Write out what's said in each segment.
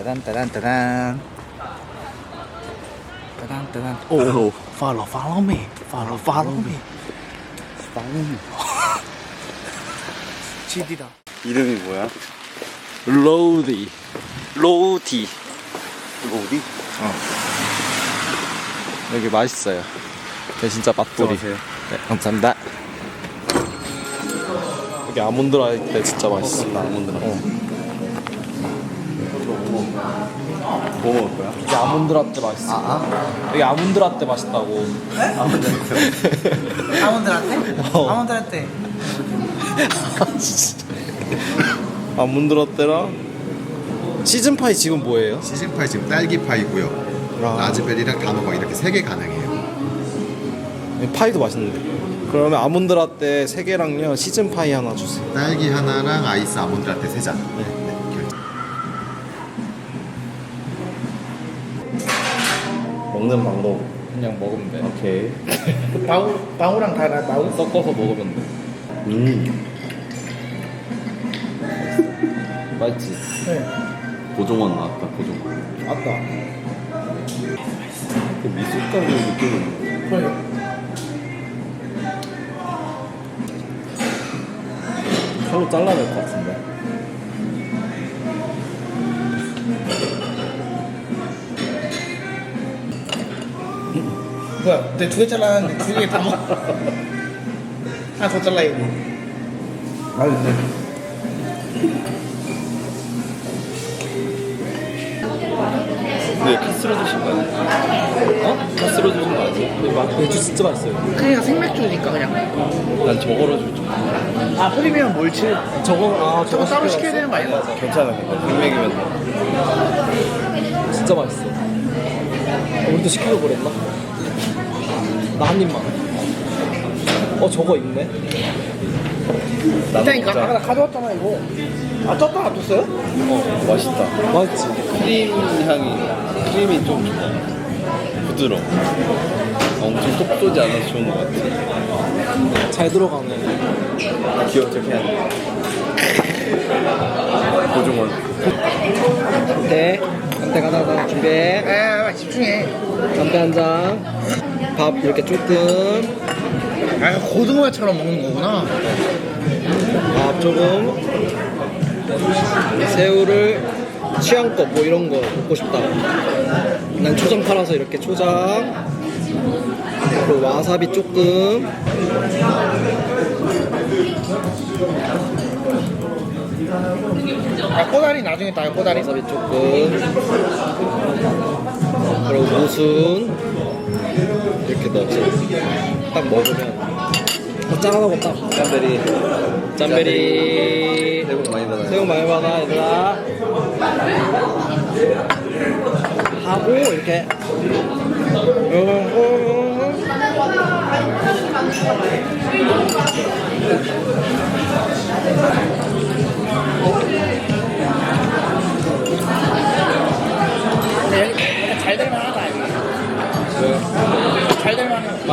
따단 따단 따단. 따단 따단. 오. follow follow me. Follow follow me. follow me GD다. 이름이 뭐야? 로디. 로디. 로디? 여기 맛있어요. 네, 진짜 맛돌이. 네, 감사합니다. 여기 아몬드 라떼 진짜 맛있어. 나 아몬드 라떼. 어. 뭐 먹을 거야? 여기 아몬드 라떼 맛있어 아, 여기 아몬드 라떼 맛있다고 아몬드 라떼. 아몬드라떼? 어. 아몬드라떼 진짜 아몬드 라떼랑 시즌 파이 지금 뭐예요? 시즌파이 지금 딸기 파이고요. 아. 라즈베리랑 단호박 이렇게 세 개 가능해요. 파이도 맛있는데 그러면 아몬드 라떼 3개랑요 시즌 파이 하나 주세요 딸기 하나랑 아이스 아몬드 라떼 세 잔. 네. 먹는 방법 그냥 먹으면 돼 오케이 바우, 바우랑 달아 바우? 섞어서 먹으면 돼 음. 맛있지? 네 고종원 나왔다, 고종원. 아까 그 미숫가루 느낌이 그래 칼로 잘라야 될것 같은데 뭐야 내두개 잘랐는데 두 개다 먹 하나 더 잘라야 돼 맛있네 근데 카스로 드신 거 아니야? 어? 카스로 드신 거 아니야? 맥주 진짜 맛있어요 그냥 생맥주니까 그냥 난 저거로 좀아 프리미엄 몰치 저거 아 저거 따로 시켜야 되는 거 아니야? 괜찮아, 괜찮아. 백맥이면 돼. 진짜 맛있어 어, 우리도 시키려고 그랬나? 나 한 입만 어 저거 있네 있다니까 아까 나 가져왔잖아 이거 아 쪘다 놔뒀어요? 어, 맛있다. 맛있지? 크림 향이, 크림이 좀. 부드러워. 엄청 톡 쏘지 않아서 좋은 것 같아. 잘 들어가네 기억 저렇게 하는 고종원. 네 담배 하나 준비해 아 집중해 담배 한장 밥 이렇게 조금. 아 고등어처럼 먹는 거구나. 밥 조금. 새우를 취향껏 뭐 이런 거 먹고 싶다. 난 초장 팔아서 이렇게 초장. 그리고 와사비 조금. 아 꼬다리 나중에 따요 꼬다리. 와사비 조금. 그리고 무순 이렇게 넣지 딱 먹으면 어, 짠하고 딱 짠베리. 짠베리. 새해 복 많이 받아요. 새해 복 많이 받아 얘들아. 하고 이렇게. 근데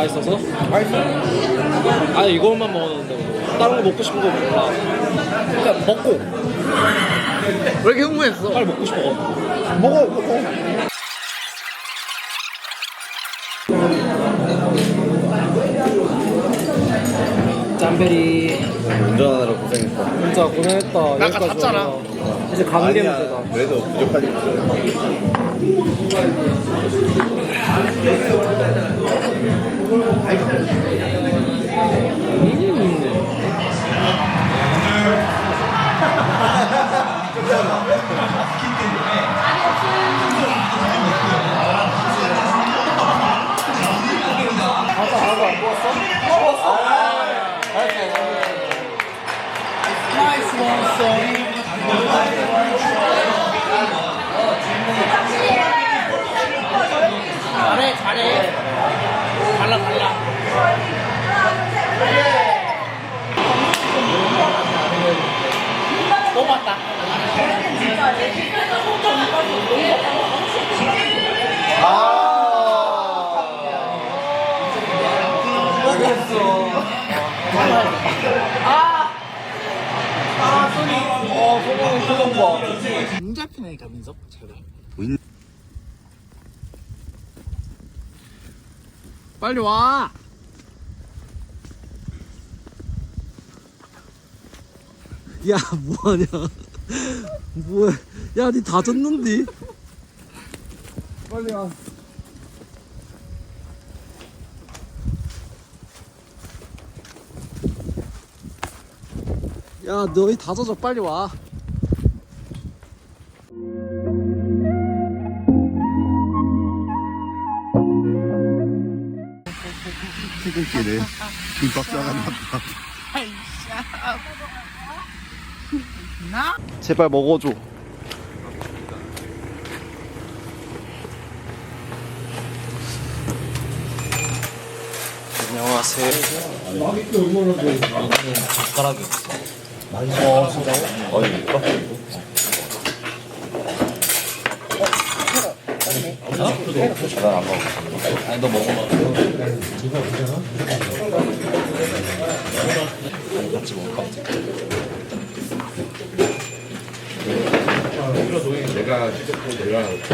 맛있어서? 맛있어 아니 이것만 먹었는데 뭐. 다른 거 먹고 싶은 거 몰라 그러니까 먹고 왜 이렇게 흥분했어? 빨리 먹고 싶어 먹어 먹어 짠베리 운전하느라 고생했다. 진짜 고생했다 나 아까 여기까지 잤잖아. 와서. 이제 가는 게. 문제다 그래도 부족하 니까. 잘해 잘해. 달라 달라. 뽑았다. 아. 소리. 어 소리 표정 봐. 잡히니까 민석. 제발 빨리 와. 야 뭐하냐? 뭐야? 야니 다 졌는디? 빨리 와. 야 너희 다 젖어 빨리 와. 퇴근길에 김밥 싸갔나봐. 제발 먹어줘. 안녕하세요. 젓가락이 없어. 어, 진짜요? 어디 난안 먹어. 아니, 너 먹어봐. 같이 먹을까?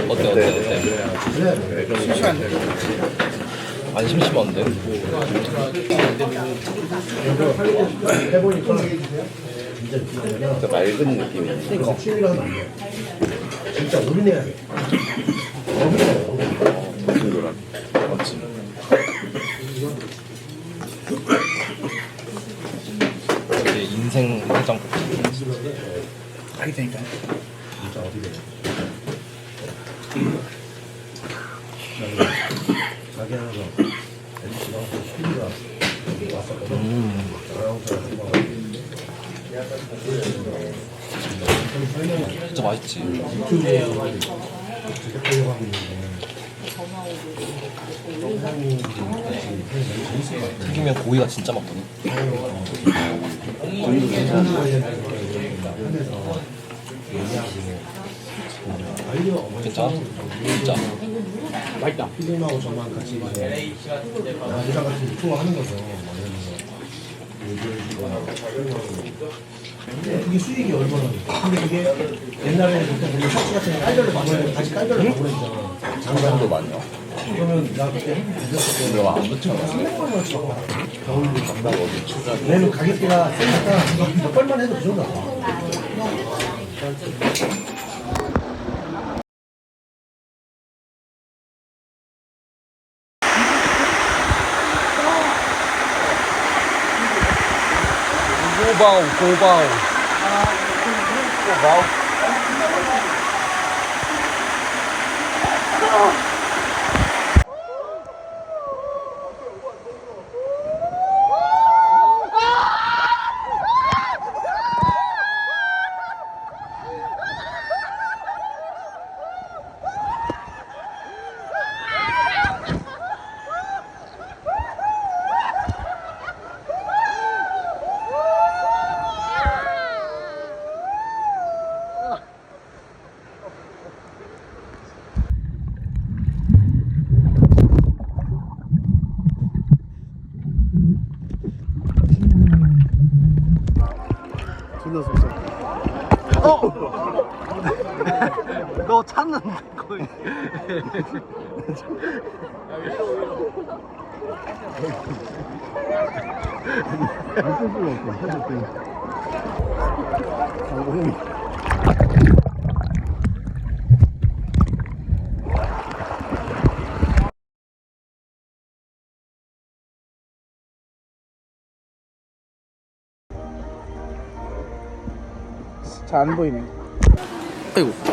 어때 어때 어때? 심심한데? 안 심심한데? 맑은 느낌이야. 맞지? 이게 인생 해장국. 가게 되니까. 진짜 맛있지. 튀기면 고기가 진짜 많거든. 괜찮아? 진짜. 맛있다. 피디님하고 저만 같이 이제 남자 같이 투어하는 거죠. 그게 수익이 얼마나? 근데 그게 옛날에 보통 우리 셔츠 같은 거 깔별로 만들고 다시 깔별로 만들었잖아. 상관도 많냐? 그러면 나 그때 한번 빌렸을 때 내가 안 붙여. 300만 원씩 받아. 겨울로 간다고 왜냐면 가격대가 세니까 몇 벌만 해도 그 정도 나와. bao, 고바오 고바오. 고바오. 너 찾는데 거의. 잘안 보이네 아이고.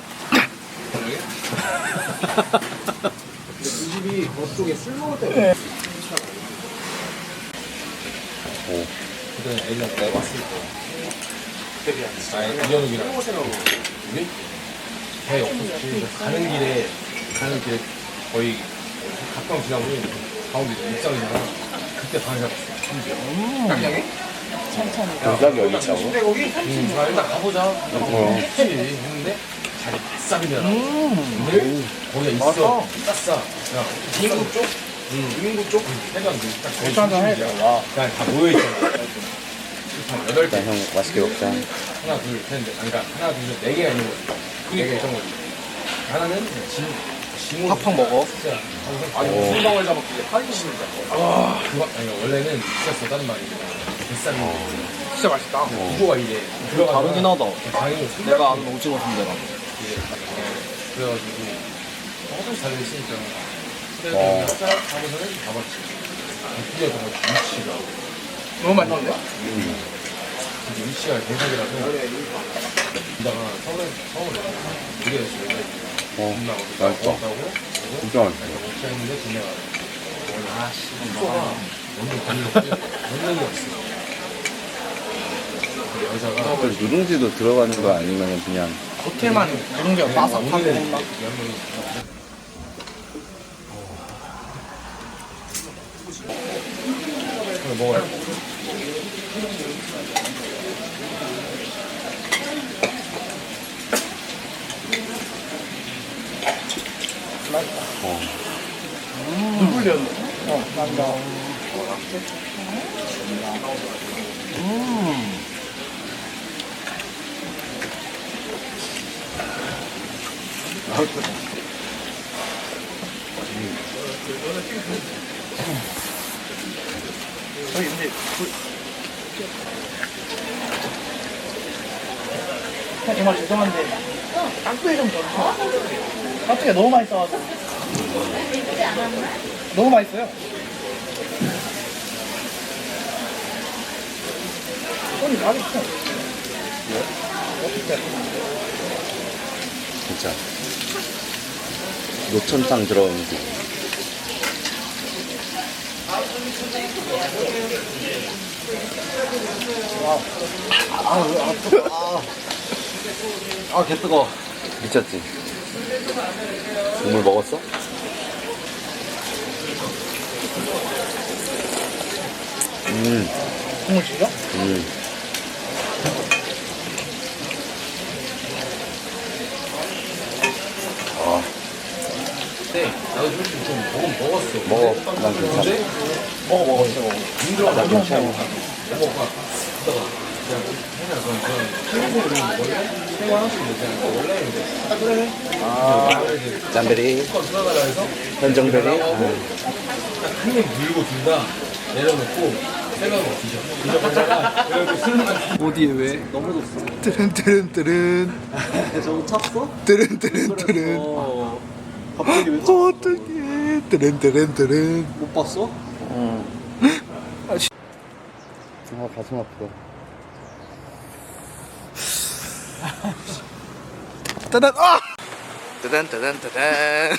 집이 그쪽에 술 먹을 때 그때 애들 내가 봤을 때 아니 이현욱이랑 우리 배 없었지 가는 길에 가는 길에 거의 가까운 지나고 가운데 육상이잖아 그때 방에 잡았어 여자기 어디 있다고? 음, 아, 일단 가보자 그치 했는데 자리 바싹이잖아 근데 거기가 있어. 쌌어 야 인구 쪽? 응 인구 쪽? 해가지고 딱 거기 중심이야 그냥 다 모여있잖아 한 여덟 개. 형 맛있게 먹자. 하나 둘 셋 넷. 아니 그러니까 하나 둘 셋 네 개가 있는 거지. 네 개가 있던 거지. 하나는 진 진호 팍팍 먹어. 아니 무슨 방을 잡았길래 팔기 싫은데 아 그거 아니 원래는 있었어 다른 방이 비싼 거 진짜 맛있다. 그거가 이제 들어가 다르긴 하다. 방이 내가 아는 오징어 순대랑. 그래가지고 화장실 잘 있으니까 그래서 어. 딱 하고서는 가봤지 근데 정말 위치가 너무 맛있는데? 이게 위치가 대박이라서 이다가 서울에 서울에 이게 지금 어, 맛있다. 그리고 진짜 맛있어. 먹자 했는데 동네가 아 숙소가 완전 걸렸지 원룸이 없어 근데 여자가 그 누룽지도 들어가는 거 아니면 그냥 호텔만 그런 게 바삭하고 오늘은 막. 그럼 먹어요 물불려. 어, 난다. 정말 죄송한데 깍두기 좀 더. 깍두기가 너무 맛있어가지고. 너무 맛있어요. 손이 많이 커. 어떻게? 진짜 노천탕 들어오는 거. 아, 왜, 아, 뜨거, 아. 아, 개 뜨거. 미쳤지? 국물 먹었어? 음, 국물 질려? 음. 근데 나도 솔직히 좀 먹었어 먹어. 난 괜찮아. 먹어, 먹어, 진짜 먹어. 힘들어 나 괜찮아 그래 아 해서 현정베리. 한입 물고 둘다 내려놓고 그래도 술만 어디에 왜? 넘어졌어. 뜨른 뜨른 뜨른 저거 찼어? 뜨른 뜨른 뜨른 어. 갑자기 왜? 어떡해 뜨른뜨른뜨른 못 봤어? 아, 가슴 아프다. 따단 아! 뜨단 뜨단 뜨단.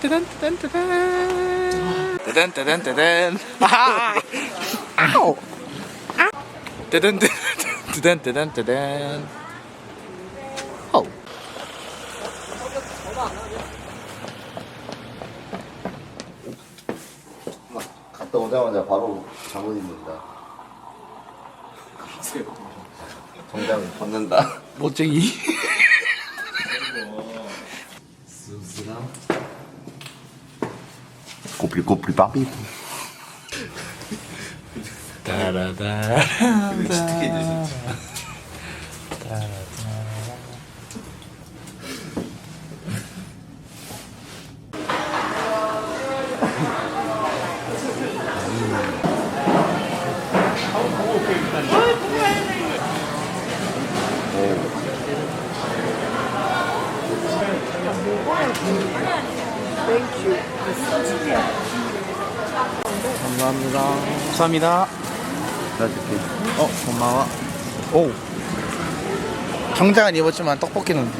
뜨단 뜨단 뜨단. 뜨단 뜨단 뜨단. 아하! 아우! 뜨단 뜨단 뜨단. 아우. 갔다 오자마자 바로 잠옷 입는다. 정장 벗는다. 멋쟁이. 꼬불꼬불 빠삐. 감사합니다. 감사합니다. 나 줄게. 어, 고마워. 오. 정장은 입었지만 떡볶이는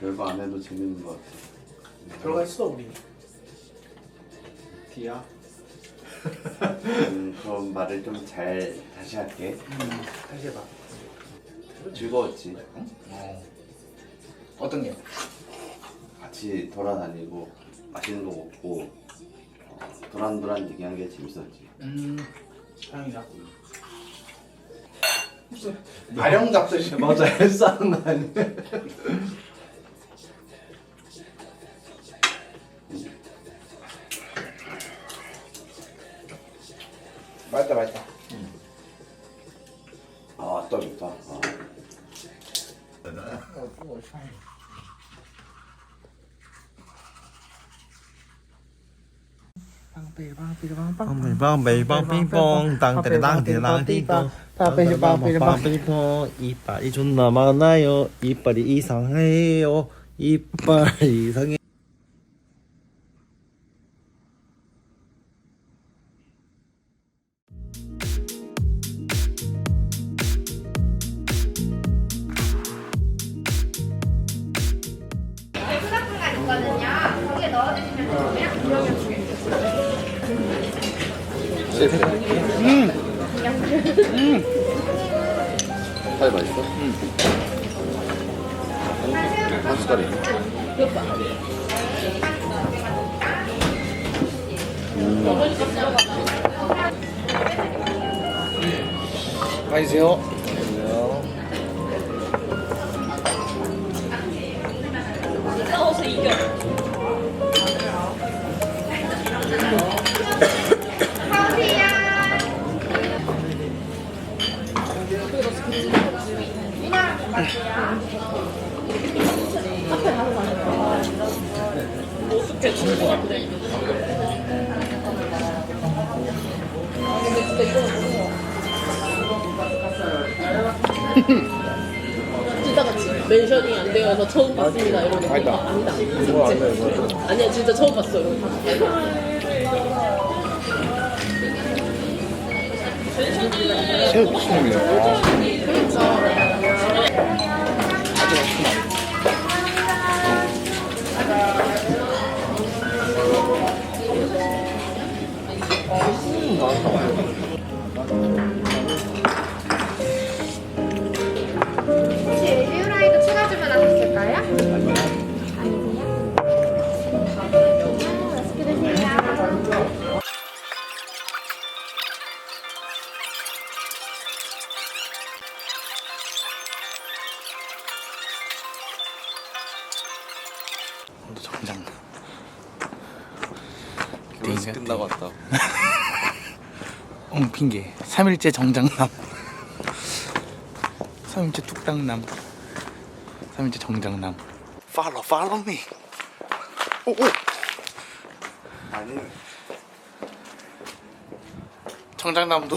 별거 안 해도 재밌는 것 같아. 들어가 있어 우리. 디야. 음, 그럼 말을 좀 잘 다시 할게. 다시 해봐. 즐거웠지. 어. 어떤 게? 같이 돌아다니고 맛있는 거 먹고 어, 도란도란 얘기한 게 재밌었지. 음, 다행이다. 아령 잡듯이 맞아, 헬스하는 거 아니야? 아 왔다 좋다. 아. 빵빵 빵빵빵 땅때리땅때리땅띠똥 빵빵빵빵빵 이빨이 존나 많아요 이빨이 이상해요 이빨이 이상해 シェフうん。うん。バイバイしたうん。確かにうん。はいですよ 숟갈이. 많이 드세요. 진짜 같이 멘션이 안 되어서 처음 봤습니다 이러면 아니다. 아, 아니다 이거 안 돼, 이거. 아니야 진짜 처음 봤어 이러면 새우 추천이네. 아. 혹시 があった。 핑계. 3일째 정장남. 3일째 뚝딱남. 3일째 정장남. Follow, follow me. 오, 오. 아니 정장남도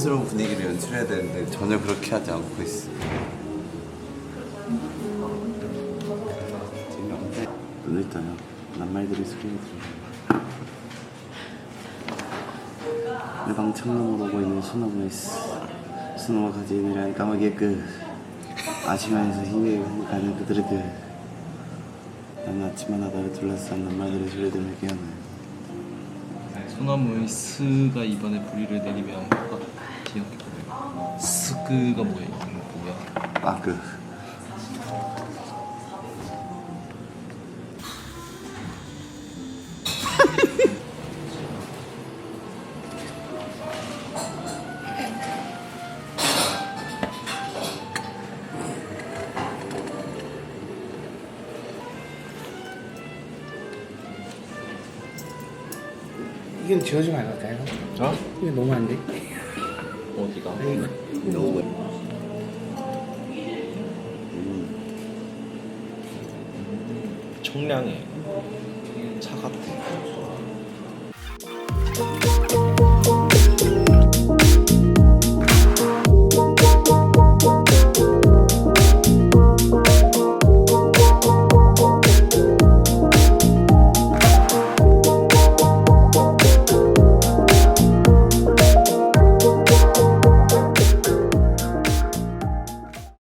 자연스러운 분위기를 연출해야 되는데 전혀 그렇게 하지 않고 있어. 들렸잖아요. 낱말들이 소리가 들려요. 내방 창문으로 보고 있는 소나무에 소나무 가지 내란 까마귀의 끝 아침하에서 힘에 가는 그들의 끝난 아침마다 나를 둘러싼 낱말들의 소리 들으며 깨어나요. 소나무의 스가 이번에 뿌리를 내리면 아, 기억해보세요. 스크가 뭐예요? 뭐야? 아, 그 이건 지워주면 안 될까요? 어? 이거 너무 안 돼. 어디가? 청량해. 차 같아.